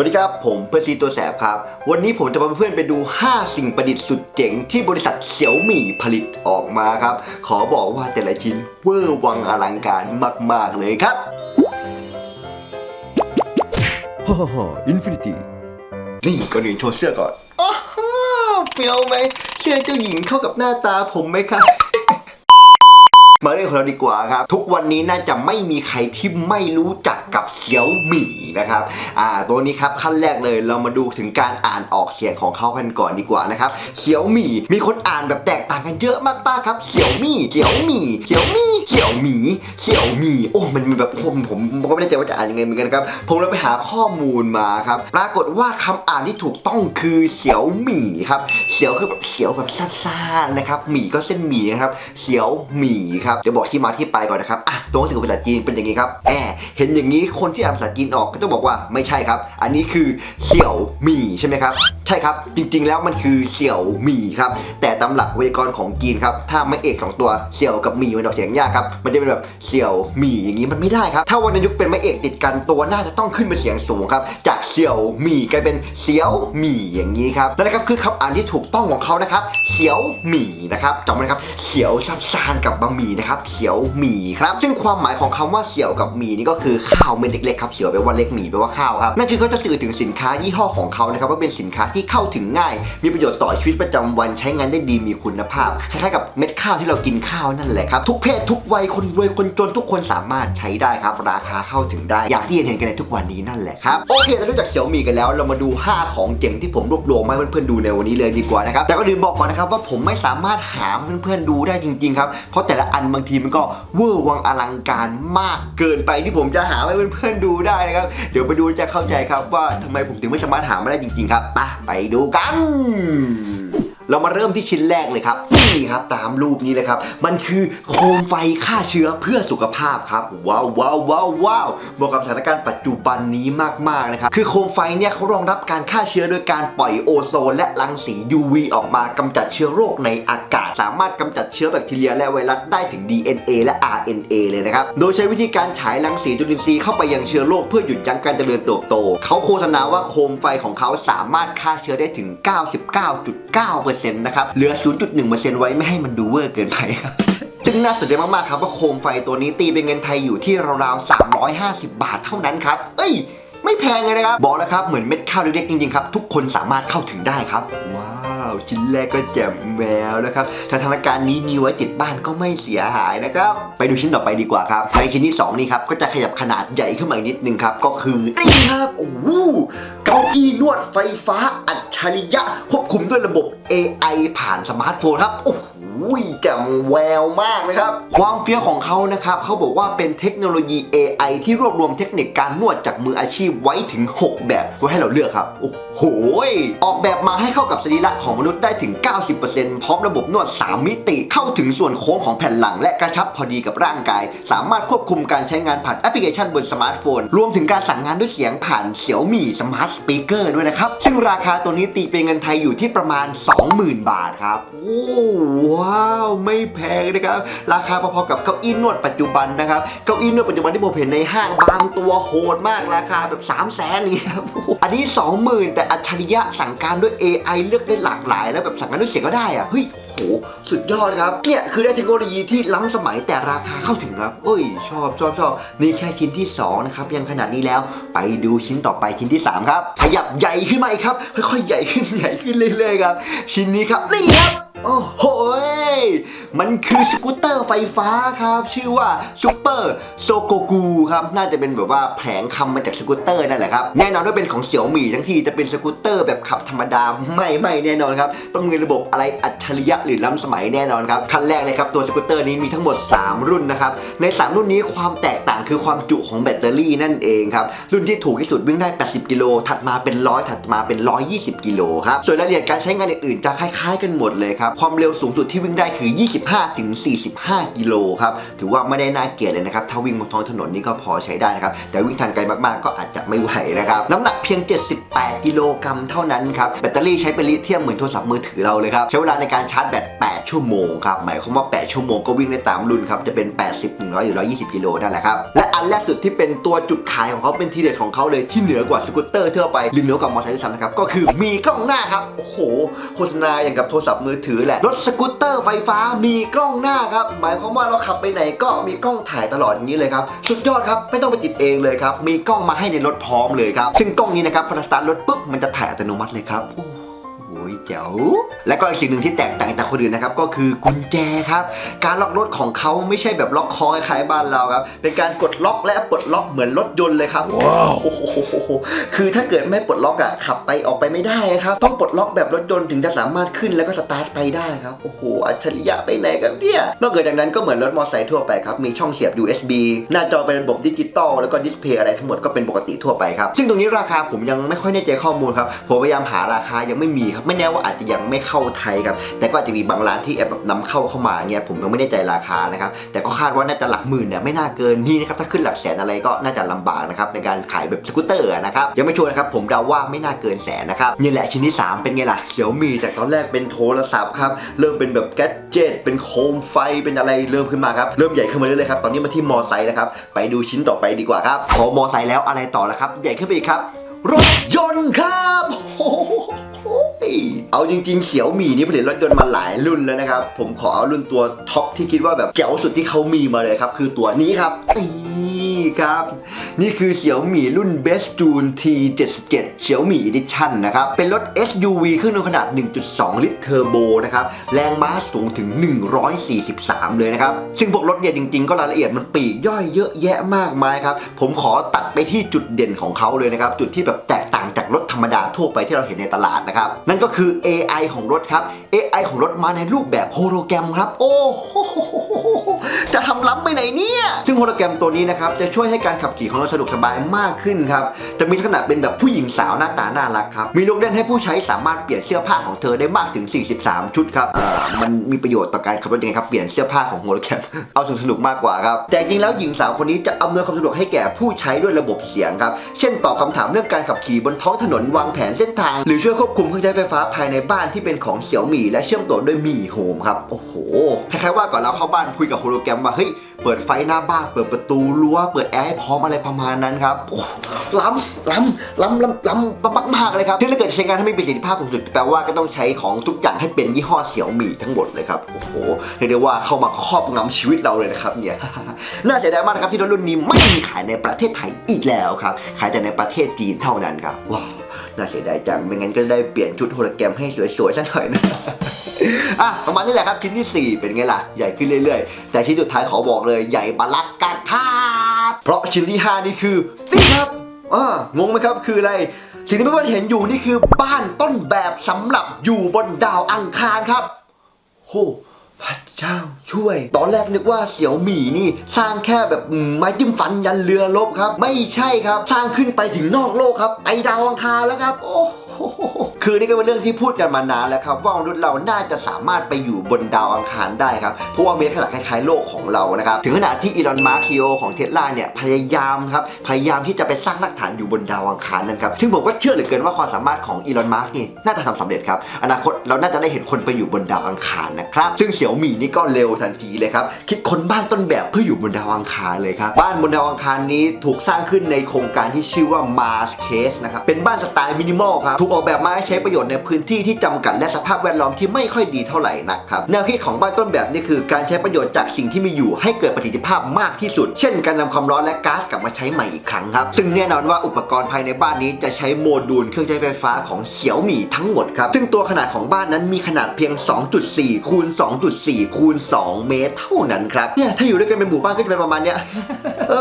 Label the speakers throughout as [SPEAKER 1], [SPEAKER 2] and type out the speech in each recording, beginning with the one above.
[SPEAKER 1] สวัสดีครับ ผมเพื่อนซีตัวแสบครับ วันนี้ผมจะพาเพื่อนๆไปดู 5 สิ่งประดิษฐ์สุดเจ๋งที่บริษัทเสี่ยวหมี่ผลิตออกมาครับ ขอบอกว่าแต่ละชิ้นเวอร์วังอลังการมาก ๆ เลยครับ
[SPEAKER 2] ฮ่าฮ่าฮ่าอินฟินิตี้
[SPEAKER 1] นี่ก่อนอื่นโชว์เสื้อก่อนอ้าวเฟี้ยวไหมเสื้อเจ้าหญิงเข้ากับหน้าตาผมไหมครับ มาเรื่องของเราดีกว่าครับ ทุกวันนี้น่าจะไม่มีใครที่ไม่รู้จักกับเสี่ยวหมี่นะครับอ่าตัวนี้ครับขั้นแรกเลยเรามาดูถึงการอ่านออกเสียงของเขากันก่อนดีกว่านะครับเสี่ยวหมี่มีคนอ่านแบบแตกต่างกันเยอะมากๆครับเสี่ยวหมี่เสี่ยวหมี่เสี่ยวหมี่เสี่ยวหมี่เสี่ยวหมี่โอ้มันมีแบบผมผมก็ไม่แน่ใจว่าจะอ่านยังไงเหมือนกันครับผมเลยไปหาข้อมูลมาครับปรากฏว่าคำอ่านที่ถูกต้องคือเสี่ยวหมี่ครับเสี่ยวคือแบบเสี่ยวแบบซ่านๆนะครับหมี่ก็เส้นหมี่นะครับเสี่ยวหมี่ครับเดี๋ยวบอกที่มาที่ไปก่อนนะครับอะตัวหนังสือภาษาจีนเป็นอย่างนี้ครับแอเห็นอย่างนี้คนที่อ่านภาษาจีนออกก็ต้องบอกว่าไม่ใช่ครับ อันนี้คือเสี่ยวหมี่ใช่ไหมครับ ใช่ครับ จริงๆ แล้วมันคือเสี่ยวหมี่ครับ แต่ตำหลักไวยากรณ์ของจีนครับ ถ้าไม่เอกสองตัวเสี่ยวกับหมี่มันออกเสียงยากครับ มันจะเป็นแบบเสี่ยวหมี่อย่างนี้มันไม่ได้ครับ ถ้าวันนยุคเป็นไม่เอกติดกันตัวหน้าจะต้องขึ้นเป็นเสียงสูงครับ จากเสี่ยวหมี่กลายเป็นเสี่ยวหมี่อย่างนี้ครับนั่นแหละครับคือคำอ่านที่ถูกต้องของเขานะครับเสี่ยวหมี่นะครับจำไว้นะครับเสี่ยวซับซานกับบะหมี่นะครับเสี่ยวหมี่ครับซึ่งความหมายของคำว่าเสี่ยวกับหมี่นี่ก็คือข้าวเม็ดเล็กๆครับเสี่ยวแปลว่าเล็กหมี่แปลว่าข้าวครับนั่นคือเขาจะสื่อถึงสินค้ายี่ห้อของเขานะครับว่าเป็นสินค้าที่เข้าถึงง่าย มีประโยชน์ต่อชีวิตประจำวันใช้งานได้ดีมีคุณภาพคล้ายๆกับเม็ดข้าวที่เรากินข้าวนั่นแหละครับทุกเพศทุกวัยคนรวยคนจนทุกคนสามารถใช้ได้ครับ ราคาเข้าถึงได้ อย่างที่เห็นกันในทุกวันนี้นั่นแหละครับโอเคเรารู้จักเสี่ยวหมี่กันแล้วเรามาดู 5 ของเจ๋งที่ผมรวบรวมมาให้เพื่อนๆดูในวันนี้เลยดีกว่านะครับแต่ก็ดีบอกก่อนนะครับว่าผมไม่สามารถหาเพื่อนๆดูได้จริงๆครับเพราะแต่ละอันบางทีมันก็เวอร์วังอลังการมากเกินไปที่ผมจะหาให้เพื่อนๆดูได้นะครับ เดี๋ยวไปดูจะเข้าใจครับว่าทำไมผมถึงไม่สามารถหามาได้จริง ๆ ครับไปไปดูกัน เรามาเริ่มที่ชิ้นแรกเลยครับนี่ครับตามรูปนี้เลยครับ มันคือโคมไฟฆ่าเชื้อเพื่อสุขภาพครับว้าวว้าวว้าวว้าวเหมาะกับสถานการณ์ปัจจุบันนี้มากๆนะครับคือโคมไฟเนี่ยเขารองรับการฆ่าเชื้อโดยการปล่อยโอโซน และรังสี UV ออกมากำจัดเชื้อโรคในอากาศ สามารถกำจัดเชื้อแบคทีเรียและไวรัสได้ถึง DNA และ RNA เลยนะครับโดยใช้วิธีการฉายรังสีจุลินทรีย์เข้าไปยังเชื้อโรคเพื่อหยุดยั้งการเจริญเติบโตเขาโฆษณาว่าโคมไฟของเขาสามารถฆ่าเชื้อได้ถึง 99.9%นะครับ เหลือ 0.1%ไว้ไม่ให้มันดูเวอร์เกินไปครับซึ่งน่าสนใจมาก ๆ ครับว่าโคมไฟตัวนี้ตีเป็นเงินไทยอยู่ที่ราวๆ 350 บาทเท่านั้นครับ เอ้ย ไม่แพงเลยนะครับ บอกแล้วครับ เหมือนเม็ดข้าวเล็กๆจริง ๆ ครับ ทุกคนสามารถเข้าถึงได้ครับวาวชิ้นแรกก็แจ่มแววนะครับสถานการณ์นี้มีไว้ติดบ้านก็ไม่เสียหายนะครับ ไปดูชิ้นต่อไปดีกว่าครับในชิ้นที่สองนี่ครับ ก็จะขยับขนาดใหญ่ขึ้นมาอีกนิดนึงครับ ก็คือนี่ครับโอ้โหเก้าอี้นวดไฟฟ้าอัจฉริยะควบคุมด้วยระบบ AI ผ่านสมาร์ทโฟนครับโอ้โห แจ่มแววมากนะครับ ความเฟี้ยวของเขานะครับเขาบอกว่าเป็นเทคโนโลยี AI ที่รวบรวมเทคนิคการนวดจากมืออาชีพไว้ถึง 6 แบบไว้ให้เราเลือกครับ โอ้โห ออกแบบมาให้เข้ากับสรีระของมนุษย์ได้ถึง 90%พร้อมระบบนวด 3 มิติ เข้าถึงส่วนโค้งของแผ่นหลัง และกระชับพอดีกับร่างกาย สามารถควบคุมการใช้งานผ่านแอปพลิเคชันบนสมาร์ทโฟน รวมถึงการสั่งงานด้วยเสียงผ่านเสี่ยวมี่สมาร์ทสปีกเกอร์ด้วยนะครับ ซึ่งราคาตัวนี้ตีเป็นเงินไทยอยู่ที่ประมาณ 20,000 บาทครับ โอ้ว้าวไม่แพงนะครับ ราคาพอๆกับเก้าอี้นวดปัจจุบันนะครับ เก้าอี้นวดปัจจุบันที่ผมเห็นในห้างบางตัวโหดมากราคาแบบ3 0 0แสนนี่ครับ อันนี้ 20,000 แต่อัจฉริยะสั่งการด้วย AI เลือกได้หลากหลาย แล้วแบบสั่งการด้วยเสียงก็ได้อะเฮ้ยโหสุดยอดครับ เนี่ยคือได้เทคโนโลยีที่ล้ำสมัยแต่ราคาเข้าถึงครับ เอ้ย ชอบชอบชอบนี่แค่ชิ้นที่ 2 นะครับ ยังขนาดนี้แล้วไปดูชิ้นต่อไปชิ้นที่ 3 ครับ ขยับใหญ่ขึ้นมาอีกครับ ค่อยๆใหญ่ขึ้นใหญ่ขึ้นเรื่อยๆครับ ชิ้นนี้ครับ นี่ครับ โอ้โหมันคือสกูตเตอร์ไฟฟ้าครับ ชื่อว่าซูเปอร์โซโกกูครับ น่าจะเป็นแบบว่าแผลงคำมาจากสกูตเตอร์นั่นแหละครับ แน่นอนว่าเป็นของเสี่ยวหมี่ทั้งทีจะเป็นสกูตเตอร์แบบขับธรรมดาไม่ไม่แน่นอนครับ ต้องมีระบบอะไรอัจฉริยะหรือล้ำสมัยแน่นอนครับขั้นแรกเลยครับ ตัวสกูตเตอร์นี้มีทั้งหมด 3 รุ่นนะครับ ใน 3 รุ่นนี้ความแตกต่างคือความจุของแบตเตอรี่นั่นเองครับ รุ่นที่ถูกที่สุดวิ่งได้ 80 กิโล ถัดมาเป็น 100 ถัดมาเป็น 120 กิโลครับ ส่วนรายละเอียดการใช้งานอื่นๆจะคล้ายๆ กันหมดเลยครับครับความเร็วสูงสุดที่วิ่งได้คือ 25ถึง45 กิโลครับถือว่าไม่ได้น่าเกลียดเลยนะครับถ้าวิ่งบนท้องถนนนี่ก็พอใช้ได้นะครับแต่วิ่งทางไกลมากๆ ก็อาจจะไม่ไหวนะครับน้ำหนักเพียง 78 กิโลกรัมเท่านั้นครับแบตเตอรี่ใช้เป็นลิเธียมเหมือนโทรศัพท์มือถือเราเลยครับใช้เวลาในการชาร์จแบต 8 ชั่วโมงครับหมายความว่า 8 ชั่วโมงก็วิ่งได้ตามรุ่นครับจะเป็น 80 100หรือ120 กิโลนั่นแหละครับและอันแรกสุดที่เป็นตัวจุดขายของเขาเป็นทีเด็ดของเขาเลยที่เหนือกว่าสกูตเตอร์ทั่วไปหรือเหนือกว่ามอเตอร์ไซค์ด้วยซ้ำนะครับก็คือมีกล้องหน้าครับโอ้โหโฆษณาอย่างกับโทรศัพท์มือถือแหละ รถสกูตเตอร์ไฟฟ้ามีกล้องหน้าครับ หมายความว่าเราขับไปไหนก็มีกล้องถ่ายตลอดอย่างนี้เลยครับ สุดยอดครับไม่ต้องไปติดเองเลยครับ มีกล้องมาให้ในรถพร้อมเลยครับ ซึ่งกล้องนี้นะครับพอสตาร์ทรถปุ๊บมันจะถ่ายอัตโนมัติเลยครับโอ้ย เจ๋วและก็อีกสิ่งหนึ่งที่แตกต่างจากคนอื่นนะครับก็คือกุญแจครับ การล็อกรถของเขาไม่ใช่แบบล็อกคอคล้ายๆบ้านเราครับ เป็นการกดล็อกและปลดล็อกเหมือนรถยนต์เลยครับว้าวโอ้โหคือถ้าเกิดไม่ปลดล็อกอะขับไปออกไปไม่ได้ครับ ต้องปลดล็อกแบบรถยนต์ถึงจะสามารถขึ้นแล้วก็สตาร์ทไปได้ครับโอ้โหอัจฉริยะไปไหนกันเนี่ยนอกจากนั้นก็เหมือนรถมอเตอร์ไซค์ทั่วไปครับมีช่องเสียบ USB หน้าจอเป็นระบบดิจิตอลแล้วก็ดิสเพย์อะไรทั้งหมดก็เป็นปกติทั่วไปครับซึ่งตรงนี้ราคาผมยังไม่ค่อยแน่ใจข้อมูลครับผมพยายามหาราคายังไม่มีครับไม่แน่ว่าอาจจะยังไม่เข้าไทยครับแต่ก็อาจจะมีบางร้านที่แอบแบบนำเข้าเข้ามาเนี่ยผมยังไม่แน่ใจราคานะครับแต่ก็คาดว่าน่าจะหลักหมื่นเนี่ยไม่น่าเกินนี่นะครับถ้าขึ้นหลักแสนอะไรก็น่าจะลำบากนะครับในการขายแบบสกูตเตอร์นะครับยังไม่ชัวร์นะครับผมเดาว่าไม่น่าเกินแสนนะครับนี่แหละชิ้นที่ 3 เป็นไงล่ะเสี่ยวมีจากตอนแรกเป็นโทรศัพท์ครับเริ่มเป็นแบบแกจิตเป็นโคมไฟเป็นอะไรเริ่มขึ้นมาครับเริ่มใหญ่ขึ้นมาเรื่อยๆครับตอนนี้มาที่มอไซค์แล้วครับไปดูชิ้นต่อไปดีกว่าครับพอมอไซค์แล้วอะไรต่อละครับ ใหญ่ขึ้นไปอีกครับ รถยนต์ครับโอ้โหเอาจริงๆเสี่ยวมี่นี่ผลิตรถยนต์มาหลายรุ่นแล้วนะครับ ผมขอเอารุ่นตัวท็อปที่คิดว่าแบบเจ๋วสุดที่เขามีมาเลยครับ คือตัวนี้ครับ นี่ครับ นี่คือเสี่ยวหมี่รุ่น Best June T77 เสี่ยวหมี่ Edition นะครับ เป็นรถ SUV เครื่องยนต์ขนาด 1.2 ลิตรเทอร์โบนะครับ แรงม้าสูงถึง 143 เลยนะครับ ซึ่งพวกรถเนี่ยจริงๆ ก็รายละเอียดมันปีกย่อยเยอะแยะมากมายครับ ผมขอตัดไปที่จุดเด่นของเขาเลยนะครับ จุดที่แบบแตกต่างจาก รถธรรมดาทั่วไปที่เราเห็นในตลาดนะครับ นั่นก็คือ AI ของรถครับ AI ของรถมาในรูปแบบโฮโลแกรมครับ โอ้โหจะทำล้ำไปไหนเนี่ย ซึ่งโฮโลแกรมตัวนี้นะครับ จะช่วยให้การขับขี่ของเราสะดวกสบายมากขึ้นครับ จะมีลักษณะเป็นแบบผู้หญิงสาวหน้าตาน่ารักครับ มีลูกเล่นให้ผู้ใช้สามารถเปลี่ยนเสื้อผ้าของเธอได้มากถึง 43 ชุดครับมันมีประโยชน์ต่อการขับรถยังไงครับ เปลี่ยนเสื้อผ้าของโฮโลแกรมเอาสนุกสนุกมากกว่าครับ แต่จริงแล้วหญิงสาวคนนี้จะอำนวยความสะดวกให้แก่ผู้ใช้ด้วยระบบเสียงครับ เช่นตอบคำถามเรื่องการขับขี่บนท้องถนนวางแผนเส้นทาง หรือช่วยควบคุมเครื่องใช้ไฟฟ้าภายในบ้านที่เป็นของเสี่ยวหมี่และเชื่อมต่อด้วยหมี่โฮมครับ โอ้โหคล้ายๆว่าก่อนเราเข้าบ้านคุยกับโฮโลแกรมว่าเฮ้ยเปิดไฟหน้าบ้าน เปิดประตูรั้ว เปิดแอร์ให้พร้อมอะไรประมาณนั้นครับโอ้ล้ำล้ำล้ำล้ำล้ำมากๆเลยครับที่ถ้าเกิดใช้งานให้มีประสิทธิภาพสูงสุดแปลว่าก็ต้องใช้ของทุกอย่างให้เป็นยี่ห้อเสี่ยวหมี่ทั้งหมดเลยครับโอ้โหเรียกได้ว่าเข้ามาครอบงำชีวิตเราเลยนะครับเนี่ยน่าเสียดายมากนะครับที่รถรุ่นนี้ไม่มีขายในประเทศไทยอีกแล้วครับขายแต่ในประเทศจีนเท่านั้นครับว้าว น่าเสียดายจังไม่งั้นก็ได้เปลี่ยนชุดโฮโลแกรมให้สวยๆสักหน่อยนะอะประมาณนี้แหละครับชิ้นที่ 4 เป็นไงล่ะ ใหญ่ขึ้นเรื่อยๆ แต่ชิ้นสุดท้ายขอบอกเลยใหญ่บาลักกันครับเพราะชิ้นที่ 5 นี่คือนี่ครับอ่างงไหมครับคืออะไรสิ่งที่เพื่อนๆเห็นอยู่นี่คือบ้านต้นแบบสำหรับอยู่บนดาวอังคารครับโห พระเจ้าช่วย ตอนแรกนึกว่าเสี่ยวหมี่นี่ สร้างแค่แบบไม้จิ้มฟันยันเรือลบครับ ไม่ใช่ครับ สร้างขึ้นไปถึงนอกโลกครับ ไอดาวอังคารแล้วครับ โอ้โห คือนี่ก็เป็นเรื่องที่พูดกันมานานแล้วครับว่ามนุษย์เราน่าจะสามารถไปอยู่บนดาวอังคารได้ครับเพราะว่ามีลักษณะคล้ายๆโลกของเรานะครับถึงขนาดที่อีลอนมาร์คิโอของเทสลาเนี่ยพยายามครับพยายามที่จะไปสร้างรากฐานอยู่บนดาวอังคารนั่นครับซึ่งผมก็เชื่อเหลือเกินว่าความสามารถของอีลอนมาร์กนี่น่าจะทำสำเร็จครับอนาคตเราน่าจะได้เห็นคนไปอยู่บนดาวอังคารนะครับซึ่งเสี่ยวหมี่นี่ก็เร็วทันทีเลยครับคิดคนบ้านต้นแบบเพื่ออยู่บนดาวอังคารเลยครับบ้านบนดาวอังคารนี้ถูกสร้างขึ้นในโครงการที่ชื่อว่า Mars Case นะครับเป็นบ้านสไตล์มินิมอลครับถูกออกแบบมาให้ใช้ประโยชน์ในพื้นที่ที่จำกัดและสภาพแวดล้อมที่ไม่ค่อยดีเท่าไหร่นะครับแนวคิดของบ้านต้นแบบนี่คือการใช้ประโยชน์จากสิ่งที่มีอยู่ให้เกิดประสิทธิภาพมากที่สุด เช่น การนำความร้อนและก๊าซกลับมาใช้ใหม่อีกครั้งครับ ซึ่งแน่นอนว่าอุปกรณ์ภายในบ้านนี้จะใช้โมดูลเครื่องใช้ไฟฟ้าของเสี่ยวหมี่ทั้งหมดครับซึ่งตัวขนาดของบ้านนั้นมีขนาดเพียง 2.4 คูณ 2.4 คูณ 2 เมตร เท่านั้นครับเนี่ยถ้าอยู่ด้วยกันเป็นหมู่บ้านก็จะเป็นประมาณเนี้ยเอ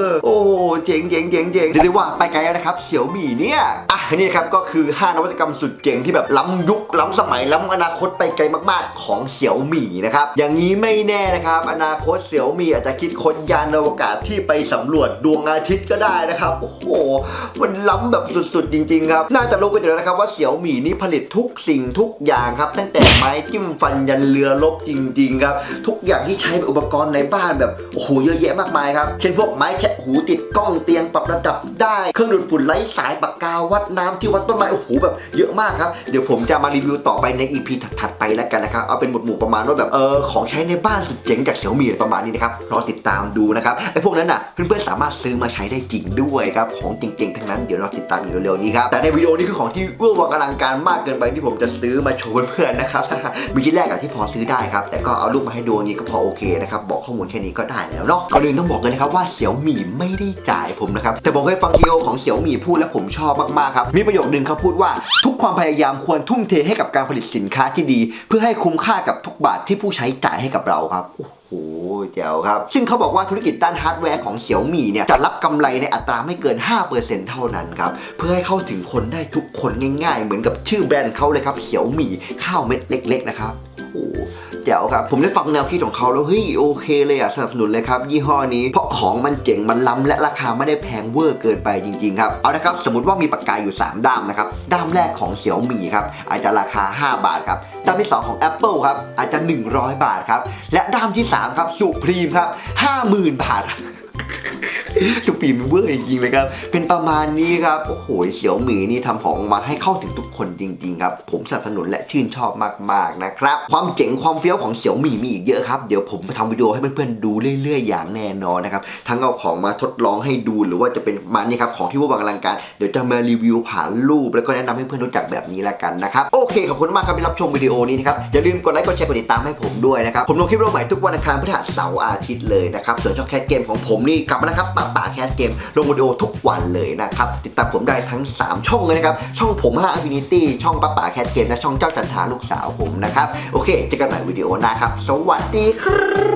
[SPEAKER 1] อโอ้เจ๋งเจ๋งเจ๋งเจ๋งเรียกได้ว่าไปไกลแล้วนะครับเสี่ยวหมี่เนี่ยอะนี่ครับก็คือคือ5นวัตกรรมสุดเจ๋งที่แบบล้ำยุคล้ำสมัยล้ำอนาคตไปไกลมากๆ ของเสี่ยวหมี่นะครับอย่างนี้ไม่แน่นะครับ อนาคตเสี่ยวหมี่อาจจะคิดค้นยานอวกาศที่ไปสำรวจดวงอาทิตย์ก็ได้นะครับโอ้โหมันล้ำแบบสุดๆจริงๆครับน่าจะรู้กันอยู่แล้วนะครับว่าเสี่ยวหมี่นี่ผลิตทุกสิ่งทุกอย่างครับ ตั้งแต่ไม้จิ้มฟันยันเรือรบจริงๆครับทุกอย่างที่ใช้เป็นอุปกรณ์ในบ้านแบบโอ้โหเยอะแยะมากมายครับเช่นพวกไม้แคะหูติดกล้องเตียงปรับระดับได้เครื่องดูดฝุ่นไร้สายปากกาวัดน้ำที่วัดต้นไม้โอ้โหแบบเยอะมากครับ เดี๋ยวผมจะมารีวิวต่อไปใน EP ถัดๆไปแล้วกันนะครับ เอาเป็นหมวดหมู่ประมาณว่าแบบเออของใช้ในบ้านสุดเจ๋งจากเสี่ยวมี่ประมาณนี้นะครับ รอติดตามดูนะครับไอ้พวกนั้นน่ะเพื่อนๆสามารถซื้อมาใช้ได้จริงด้วยครับของเจ๋งๆทั้งนั้นเดี๋ยวเราติดตามอยู่เร็วๆนี้ครับแต่ในวิดีโอนี้คือของที่เวอร์วังอลังการมากเกินไปที่ผมจะซื้อมาโชว์เพื่อนๆนะครับมีที่แรกอะที่พอซื้อได้ครับแต่ก็เอารูปมาให้ดูงนี้ก็พอโอเคนะครับบอกข้อมูลแค่นี้ก็ได้แล้วเนาะก่อนอื่นต้องบอกเลยนะครับว่าเสี่ยวหมี่ไม่ได้จ่ายผมนะครับแต่ผมเคยฟังทีโอของเสี่ยวหมี่พูดแล้วผมชอบมากๆครับมีประโยคนึงเขาพูดว่าทุกความพยายามควรทุ่มเทให้กับการผลิตสินค้าที่ดี เพื่อให้คุ้มค่ากับทุกบาทที่ผู้ใช้จ่ายให้กับเราครับโอ้โหเจ๋วครับ ซึ่งเขาบอกว่าธุรกิจด้านฮาร์ดแวร์ของเสี่ยวหมี่เนี่ย จะรับกำไรในอัตราไม่เกิน 5%เท่านั้นครับ เพื่อให้เข้าถึงคนได้ทุกคนง่ายๆ เหมือนกับชื่อแบรนด์เขาเลยครับเสี่ยวหมี่ข้าวเม็ดเล็ก ๆ นะครับ โอ้โหเจ๋วครับ ผมได้ฟังแนวคิดของเขาแล้วเฮ้ยโอเคเลยอะสนับสนุนเลยครับ ยี่ห้อนี้ เพราะของมันเจ๋งมันล้ำและราคาไม่ได้แพงเวอร์เกินไปจริงๆครับ เอาละครับ สมมติว่ามีปากกาอยู่ 3 ด้ามนะครับ ด้ามแรกของเสี่ยวหมี่ครับอาจจะราคา 5 บาทครับ ด้ามที่ 2 ของ Apple ครับอาจจะ 100 บาทครับ และด้ามที่ 3 ครับสุพรีมครับ 50,000 บาท สุปีมเวอร์จริงๆเลยครับ เป็นประมาณนี้ครับ โอ้โหเสี่ยวหมีนี่ทำของมาให้เข้าถึงทุกคนจริงๆครับ ผมสนับสนุนและชื่นชอบมากๆนะครับ ความเจ๋งความเฟี้ยวของเสี่ยวหมีมีอีกเยอะครับ เดี๋ยวผมมาทำวิดีโอให้เพื่อนๆดูเรื่อยๆ อย่างแน่นอนนะครับ ทั้งเอาของมาทดลองให้ดูหรือว่าจะเป็นมาณนี้ครับของที่ว่าบางอลังการ เดี๋ยวจะมารีวิวผ่านรูป แล้วก็แนะนำให้เพื่อนรู้จักแบบนี้ละกันนะครับ โอเคขอบคุณมากครับที่รับชมวิดีโอนี้นะครับ อย่าลืมกดไลค์กดแชร์กดติดตามให้ผมด้วยนะครับ ผมลงคลิปวิดีโอใหม่ทุกวันอังคารพฤหัสเสาร์อาทิตย์เลยนะครับ ส่วนช่องแคสเกมของผมนี่กลับมาแล้วครับป่าป่าแคสเกมลงวิดีโอทุกวันเลยนะครับติดตามผมได้ทั้ง 3 ช่องเลยนะครับ ช่องผม5 Affinity ช่องป้าป่าแคสเกมและช่องเจ้าจันทาลูกสาวผมนะครับ โอเคเจอกันใหม่วิดีโอหน้าครับ สวัสดีครับ